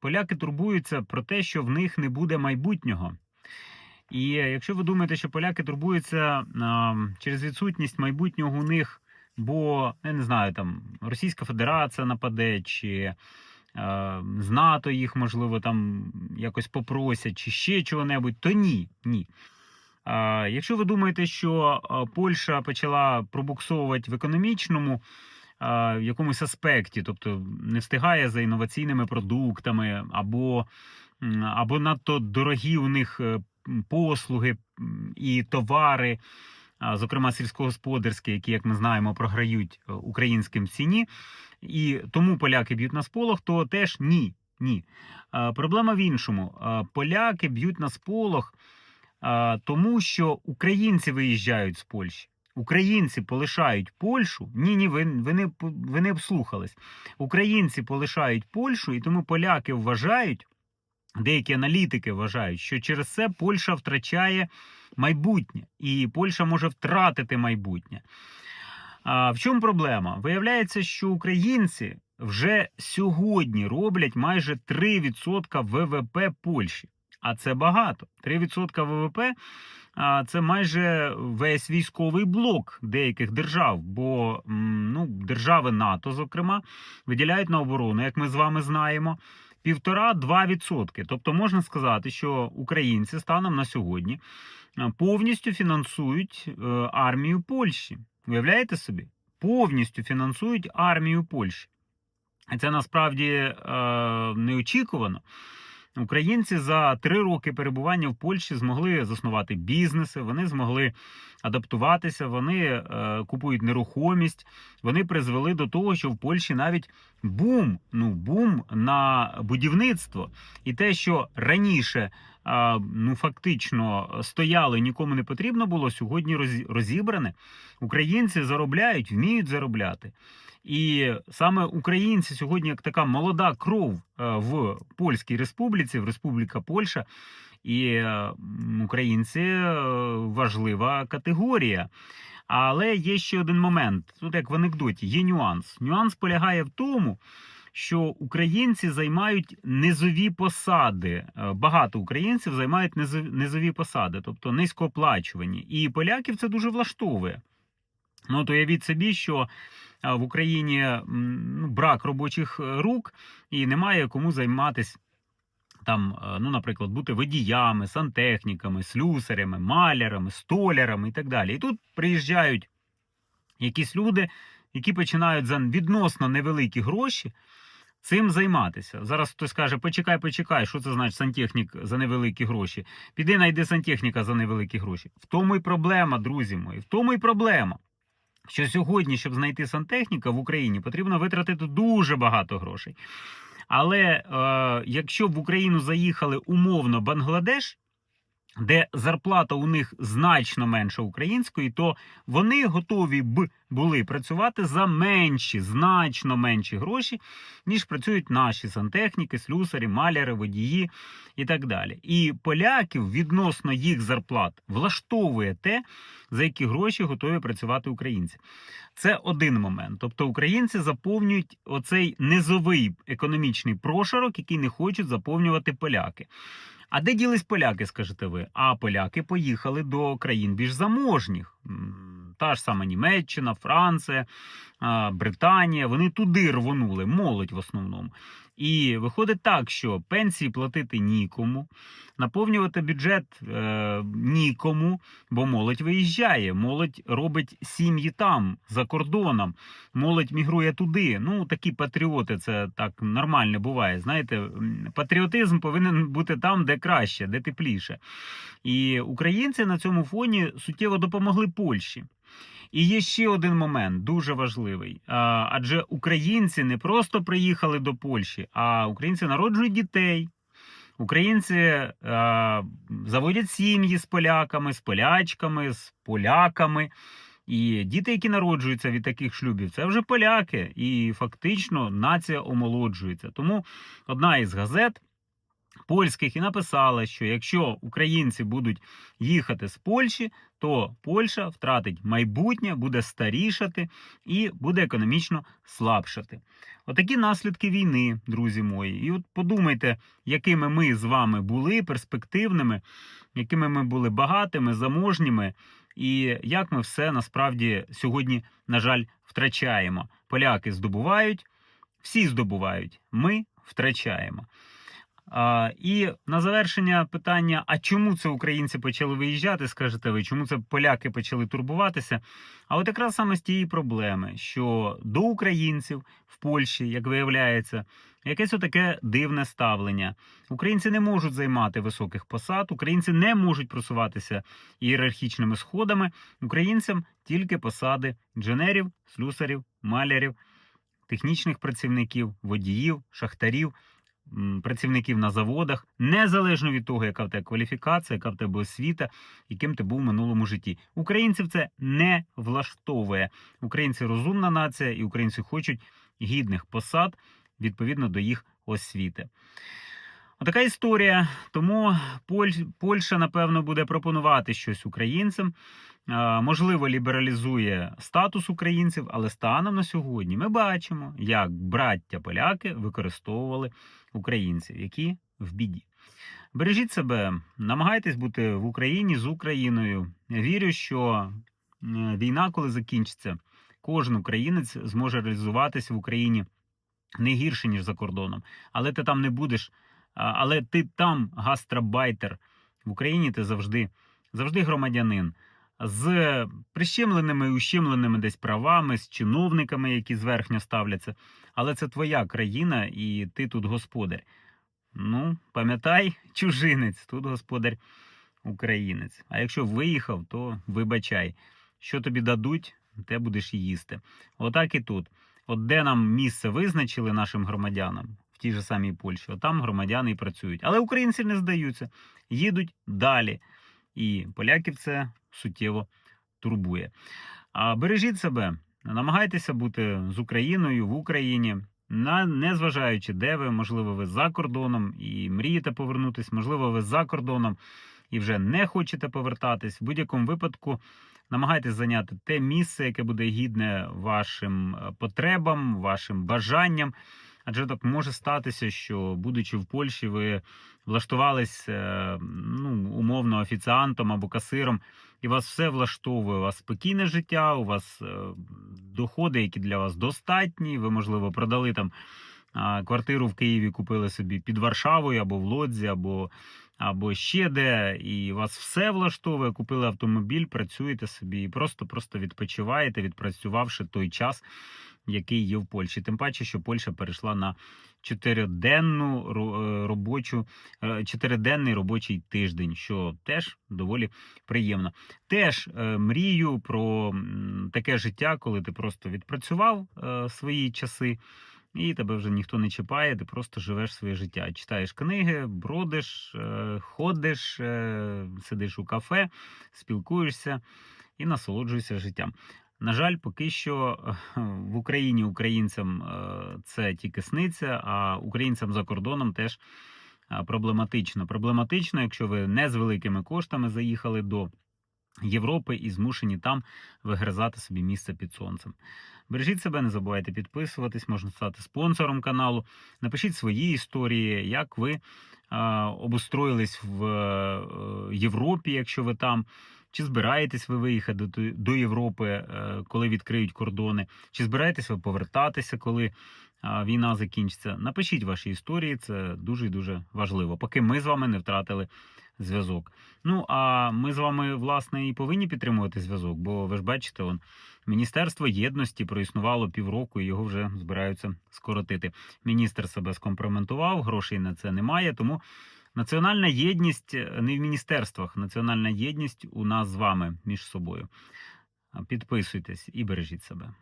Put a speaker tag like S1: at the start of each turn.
S1: Поляки турбуються про те, що в них не буде майбутнього. І якщо ви думаєте, що поляки турбуються а, через відсутність майбутнього у них, бо я не знаю, там Російська Федерація нападе, чи а, з НАТО їх можливо там якось попросять, чи ще чого-небудь, то ні. ні. А, Якщо ви думаєте, що Польща почала пробуксовувати в економічному в якомусь аспекті, тобто не встигає за інноваційними продуктами, або, або надто дорогі у них е, послуги і товари, зокрема сільськогосподарські, які, як ми знаємо, програють е, українським ціні, і тому поляки б'ють на сполох, то теж ні. Ні. Проблема в іншому. Поляки б'ють на сполох, тому що українці виїжджають з Польщі. Українці полишають Польщу. Ні, ні, ви, ви, не, ви не обслухались. Українці полишають Польщу, і тому поляки вважають, деякі аналітики вважають, що через це Польща втрачає майбутнє, і Польща може втратити майбутнє. А в чому проблема? Виявляється, що українці вже сьогодні роблять майже 3% ВВП Польщі. А це багато. 3% ВВП це майже весь військовий блок деяких держав, бо ну, держави НАТО, зокрема, виділяють на оборону, як ми з вами знаємо, півтора-два відсотки. Тобто можна сказати, що українці станом на сьогодні повністю фінансують е, армію Польщі. Уявляєте собі? Повністю фінансують армію Польщі. Це насправді е, неочікувано. Українці за три роки перебування в Польщі змогли заснувати бізнеси, вони змогли адаптуватися, вони е, купують нерухомість. Вони призвели до того, що в Польщі навіть бум, ну бум на будівництво. І те, що раніше ну фактично стояло і нікому не потрібно було, сьогодні розібране. Українці заробляють, вміють заробляти. І саме українці сьогодні, як така молода кров е, в Польській Республіці, в Республіка Польща, і е, українці е, важлива категорія. Але є ще один момент. Тут як в анекдоті, є нюанс. Нюанс полягає в тому, що українці займають низові посади. Е, Багато українців займають низові, посади, тобто низькооплачувані. І поляків це дуже влаштовує. Ну, от уявіть собі, що в Україні ну, брак робочих е, рук і немає кому займатися. Там, е, ну, наприклад, бути водіями, сантехніками, слюсарями, малярами, столярами і так далі. І тут приїжджають якісь люди, які починають за відносно невеликі гроші цим займатися. Зараз хтось скаже: почекай, почекай, що це значить сантехнік за невеликі гроші? Піди найди сантехніка за невеликі гроші. В тому і проблема, друзі мої, в тому і проблема. Що сьогодні, щоб знайти сантехніка в Україні, потрібно витратити дуже багато грошей. Але е, якщо в Україну заїхали умовно Бангладеш, де зарплата у них значно менша української, то вони готові б були працювати за менші, значно менші гроші, ніж працюють наші сантехніки, слюсарі, маляри, водії і так далі. І поляків відносно їх зарплат влаштовує те, за які гроші готові працювати українці. Це один момент. Тобто українці заповнюють оцей низовий економічний прошарок, який не хочуть заповнювати поляки. А де ділись поляки, скажете ви? А поляки поїхали до країн більш заможніх. Та ж сама Німеччина, Франція, Британія. Вони туди рвонули, молодь в основному. І виходить так, що пенсії платити нікому, наповнювати бюджет е, нікому, бо молодь виїжджає, молодь робить сім'ї там, за кордоном, молодь мігрує туди. Ну, такі патріоти, це так нормально буває. Знаєте, патріотизм повинен бути там, де краще, де тепліше. І українці на цьому фоні суттєво допомогли Польщі. І є ще один момент дуже важливий. Адже українці не просто приїхали до Польщі, а українці народжують дітей. Українці заводять сім'ї з поляками, з полячками, з поляками. І діти, які народжуються від таких шлюбів, це вже поляки. І фактично нація омолоджується. Тому одна із газет польських і написала, що якщо українці будуть їхати з Польщі, то Польща втратить майбутнє, буде старішати і буде економічно слабшати. Отакі наслідки війни, друзі мої. І от подумайте, якими ми з вами були перспективними, якими ми були багатими, заможніми, і як ми все насправді сьогодні, на жаль, втрачаємо. Поляки здобувають, всі здобувають, ми втрачаємо. І на завершення питання: а чому це українці почали виїжджати? Скажете ви, чому це поляки почали турбуватися? А от якраз саме з тієї проблеми, що до українців в Польщі, як виявляється, якесь отаке дивне ставлення. Українці не можуть займати високих посад, українці не можуть просуватися ієрархічними сходами. Українцям тільки посади інженерів, слюсарів, малярів, технічних працівників, водіїв, шахтарів працівників на заводах, незалежно від того, яка в тебе кваліфікація, яка в тебе освіта, яким ти був в минулому житті. Українців це не влаштовує. Українці розумна нація, і українці хочуть гідних посад відповідно до їх освіти. Отака історія. Тому Поль- Польща, напевно, буде пропонувати щось українцям. А, Можливо, лібералізує статус українців, але станом на сьогодні ми бачимо, як браття поляки використовували українців, які в біді. Бережіть себе, намагайтесь бути в Україні з Україною. Вірю, що е, війна, коли закінчиться, кожен українець зможе реалізуватися в Україні не гірше, ніж за кордоном. Але ти там не будеш, але ти там гастробайтер. В Україні ти завжди, завжди громадянин. З прищемленими і ущемленими десь правами, з чиновниками, які зверхньо ставляться. Але це твоя країна, і ти тут господар. Ну, пам'ятай, чужинець, тут господар українець. А якщо виїхав, то вибачай, що тобі дадуть, те будеш їсти. Отак і тут. От де нам місце визначили нашим громадянам в тій же самій Польщі, от там громадяни і працюють. Але українці не здаються, їдуть далі. І поляків це суттєво турбує. А бережіть себе, намагайтеся бути з Україною в Україні, на незважаючи, де ви, можливо, ви за кордоном і мрієте повернутись, можливо, ви за кордоном і вже не хочете повертатись. В будь-якому випадку намагайтесь зайняти те місце, яке буде гідне вашим е, потребам, вашим бажанням. Адже так може статися, що, будучи в Польщі, ви влаштувались е, ну, умовно офіціантом або касиром, і вас все влаштовує. У вас спокійне життя, у вас е, доходи, які для вас достатні. Ви, можливо, продали там квартиру в Києві, купили собі під Варшавою або в Лодзі, або, або ще де, і вас все влаштовує. Купили автомобіль, працюєте собі і просто, просто відпочиваєте, відпрацювавши той час, який є в Польщі. Тим паче, що Польща перейшла на чотириденну е, робочу, е, чотириденний робочий тиждень, що теж доволі приємно. Теж е, мрію про таке життя, коли ти просто відпрацював свої часи. І тебе вже ніхто не чіпає, ти просто живеш своє життя. Читаєш книги, бродиш, ходиш, сидиш у кафе, спілкуєшся і насолоджуєшся життям. На жаль, поки що е, в Україні українцям е, це тільки сниться, а українцям за кордоном теж е, проблематично. Проблематично, якщо ви не з великими коштами заїхали до Європи і змушені там вигризати собі місце під сонцем. Бережіть себе, не забувайте підписуватись, можна стати спонсором каналу. Напишіть свої історії, як ви обустроїлись в Європі, якщо ви там. Чи збираєтесь ви виїхати до, Європи, е, коли відкриють кордони? Чи збираєтесь ви повертатися, коли війна закінчиться? Напишіть ваші історії, це дуже і дуже важливо, поки ми з вами не втратили зв'язок. Ну а ми з вами, власне, і повинні підтримувати зв'язок, бо ви ж бачите, он, Міністерство єдності проіснувало півроку, і його вже збираються скоротити. Міністр себе скомпроментував, грошей на це немає. Тому національна єдність не в міністерствах, національна єдність у нас з вами між собою. Підписуйтесь і бережіть себе.